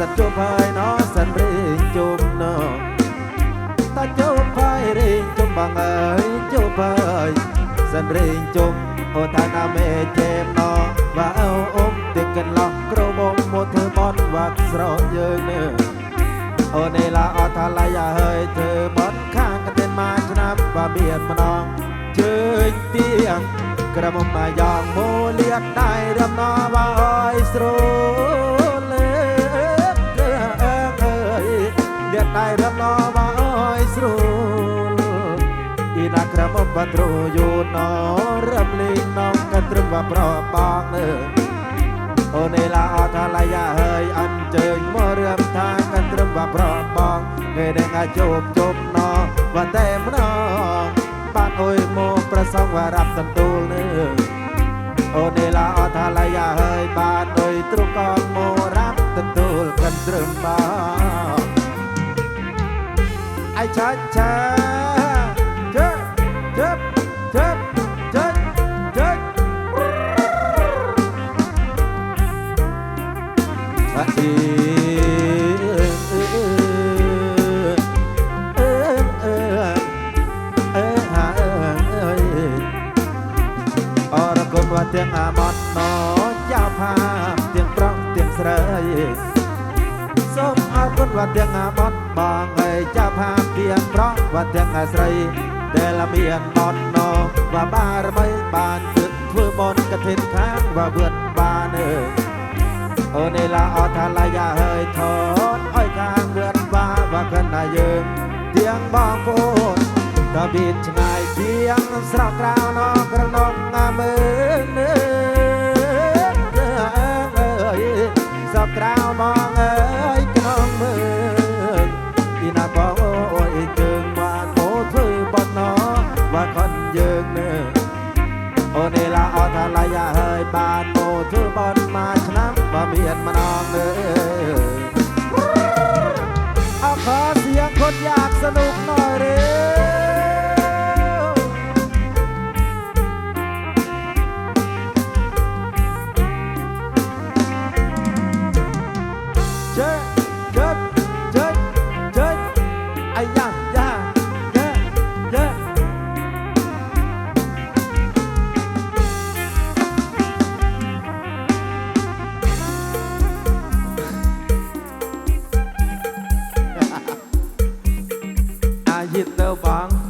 សិនជុំហើយណោះសិនរៀងជុំណោះតាជុំហើយរៀងជុំបងអើយជុំហើយសិនរៀងជុំអូថាណាមេជេមណោះវ៉ៅអ៊ំទឹកកន្លោ ថាឡាយ៉ាហើយធ្វើបត់ខាងកន្ទិនមកឆ្នាំបាបៀនម្ដងជើញទៀងក្រមុំណាយ៉ងមូលៀតដៃរំណបអើយស្រួលលើកគឺអើងអើយលៀតដៃរំណបអើយស្រួលអ៊ីណាក្រមុំបាទ្រូយូណរំលីងនងកត្រឹមว่าប្របងអើអូនេះឡាអត់ថាឡាយ៉ា នឹងជោគជោគណោវតែម្ដងបានអុយមកប្រសងវរាប់សន្ទូលនឹងអូនេឡាអត់ថាឡាយ៉ាហើយបានអុយទ្រុកកងមករាប់សន្ទូលកាន់ត្រឹមបានអាយឆាឆាជើជើជើជើជើអាទី កូនថាទាំងអាម៉ត់ណោចៅផាទាំងប្រុសទាំងស្រីសូមអរគុណថាទាំងអាម៉ត់បងឯចៅផាទាំងប្រុសថាទាំងអាស្រីដែលមានបនណោថាបារមីបានគឺធ្វើបនកឋិនខាងថាវឿនបានអើអូនឯឡាអត់ថាឡាយ៉ាហើយថនអើយខាងវឿនបាថាកណ្ដាយើងទាំងបងប្អូនតបៀតឆ្ងាយជាងស្រស់ក្រៅនៅក្នុងអាមើ สนุกหน่อยเร็วเจ๊เจ๊เจ๊เจ๊ไอ้ย่าย่า អាយិតទៅបង